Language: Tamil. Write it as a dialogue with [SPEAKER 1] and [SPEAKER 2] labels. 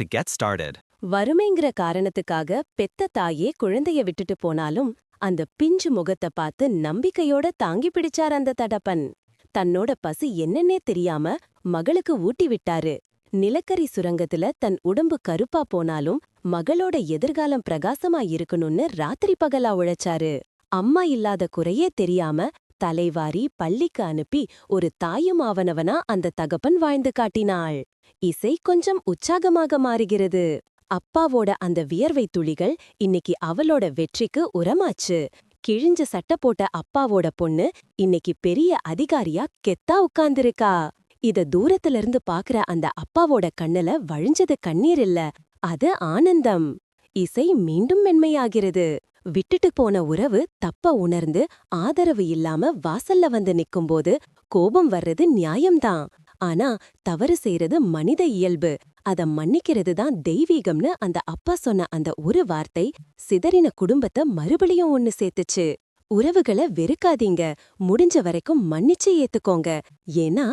[SPEAKER 1] to get started.
[SPEAKER 2] வறுமைங்கிற காரணத்துக்காக பெத்த தாயே குழந்தைய விட்டுட்டு போனாலும் அந்த பிஞ்சு முகத்தை பார்த்து நம்பிக்கையோட தாங்கி பிடிச்சார் அந்த தடப்பன். தன்னோட பசி என்னன்னே தெரியாம மகளுக்கு ஊட்டி விட்டாரு. நிலக்கரி சுரங்கத்துல தன் உடம்பு கருப்பா போனாலும் மகளோட எதிர்காலம் பிரகாசமா இருக்கணும்னு ராத்திரி பகலா உழைச்சாரு. அம்மா இல்லாத குறையே தெரியாம தலைவாரி பள்ளிக்கு அனுப்பி ஒரு தாயும் ஆவனவனா அந்த தகப்பன் வாழ்ந்து காட்டினாள். இசை கொஞ்சம் உற்சாகமாக மாறுகிறது. அப்பாவோட அந்த வியர்வை துளிகள் இன்னைக்கு அவளோட வெற்றிக்கு உரமாச்சு. கிழிஞ்ச சட்டை போட்ட அப்பாவோட பொண்ணு இன்னைக்கு பெரிய அதிகாரியா கெத்தா உட்கார்ந்திருக்கா. இத தூரத்துல இருந்து பாக்குற அந்த அப்பாவோட கண்ணுல வழிஞ்சது கண்ணீர் இல்ல. அது ஆனந்தம். இசை மீண்டும் மென்மையாகிறது. விட்டுட்டு போன உறவு தப்ப உணர்ந்து ஆதரவு இல்லாம வாசல்ல வந்து நிக்கும்போது கோபம் வர்றது நியாயம்தான். ஆனா தவறு செய்யறது மனித இயல்பு. அத மன்னிக்கிறது தான் தெய்வீகம்னு அந்த அப்பா சொன்ன அந்த ஒரு வார்த்தை சிதறின குடும்பத்தை மறுபடியும் ஒன்னு சேர்த்துச்சு. உறவுகளை வெறுக்காதீங்க. முடிஞ்ச வரைக்கும் மன்னிச்சு ஏத்துக்கோங்க. ஏன்னா